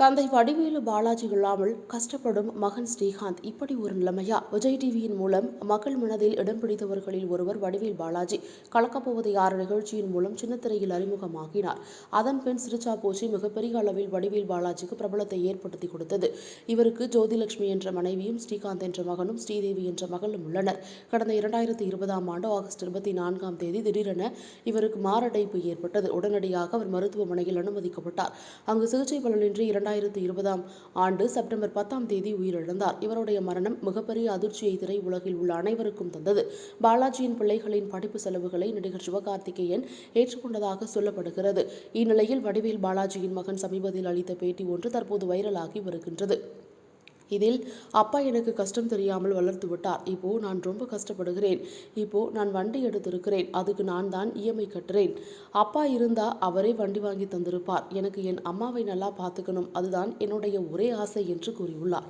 தந்தை வடிவேலு பாலாஜி இல்லாமல் கஷ்டப்படும் மகன் ஸ்ரீகாந்த் இப்படி ஒரு நிலைமையா? விஜய் டிவியின் மூலம் மக்கள் மனதில் இடம் பிடித்தவர்களில் ஒருவர் வடிவேல் பாலாஜி. கலக்கப்போவது யார் நிகழ்ச்சியின் மூலம் சின்னத்திரையில் அறிமுகமாகினார். அதன் பின் சிரிச்சா போச்சி மிகப்பெரிய அளவில் வடிவேல் பாலாஜிக்கு பிரபலத்தை ஏற்படுத்தி கொடுத்தது. இவருக்கு ஜோதிலட்சுமி என்ற மனைவியும் ஸ்ரீகாந்த் என்ற மகனும் ஸ்ரீதேவி என்ற மகளும் உள்ளனர். கடந்த இரண்டாயிரத்தி இருபதாம் ஆண்டு ஆகஸ்ட் இருபத்தி நான்காம் தேதி திடீரென இவருக்கு மாரடைப்பு ஏற்பட்டது. உடனடியாக அவர் மருத்துவமனையில் அனுமதிக்கப்பட்டார். அங்கு சிகிச்சை பலனின்றி இரண்டாயிரத்தி இருபதாம் ஆண்டு செப்டம்பர் பத்தாம் தேதி உயிரிழந்தார். இவருடைய மரணம் மிகப்பெரிய அதிர்ச்சியை திரையுலகில் உள்ள அனைவருக்கும் தந்தது. பாலாஜியின் பிள்ளைகளின் படிப்பு செலவுகளை நடிகர் சிவகார்த்திகேயன் ஏற்றுக்கொண்டதாக சொல்லப்படுகிறது. இந்நிலையில் வடிவேல் பாலாஜியின் மகன் சமீபத்தில் அளித்த பேட்டி ஒன்று தற்போது வைரலாகி வருகின்றது. இதில் அப்பா எனக்கு கஷ்டம் தெரியாமல் வளர்த்து விட்டார். இப்போ நான் ரொம்ப கஷ்டப்படுகிறேன். இப்போ நான் வண்டி எடுத்திருக்கிறேன். அதுக்கு நான் தான் இஎம்ஐ கட்டுறேன். அப்பா இருந்தா அவரே வண்டி வாங்கி தந்திருப்பார். எனக்கு என் அம்மாவை நல்லா பார்த்துக்கணும். அதுதான் என்னுடைய ஒரே ஆசை என்று கூறியுள்ளார்.